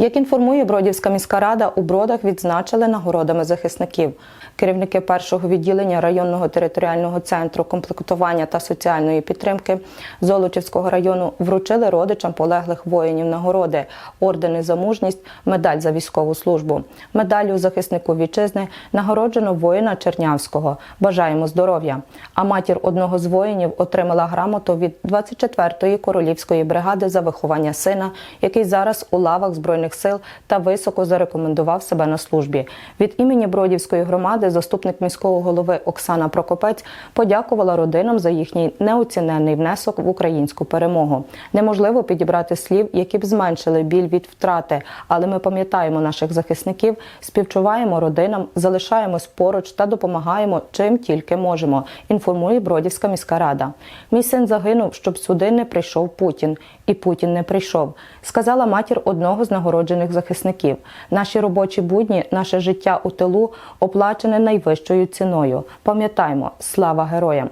Як інформує Бродівська міська рада, у Бродах відзначили нагородами захисників. Керівники першого відділення районного територіального центру комплектування та соціальної підтримки Золочівського району вручили родичам полеглих воїнів нагороди, ордени за мужність, медаль за військову службу. Медаллю захиснику вітчизни нагороджено воїна Чернявського. Бажаємо здоров'я. А матір одного з воїнів отримала грамоту від 24-ї королівської бригади за виховання сина, який зараз у лавах збройних сил та високо зарекомендував себе на службі. Від імені Бродівської громади заступник міського голови Оксана Прокопець подякувала родинам за їхній неоціненний внесок в українську перемогу. Неможливо підібрати слів, які б зменшили біль від втрати, але ми пам'ятаємо наших захисників, співчуваємо родинам, залишаємось поруч та допомагаємо чим тільки можемо. Інформує Бродівська міська рада. Мій син загинув, щоб сюди не прийшов Путін, і Путін не прийшов. Сказала матір одного з нагороджених захисників. Наші робочі будні, наше життя у тилу оплачене найвищою ціною. Пам'ятаймо, слава героям!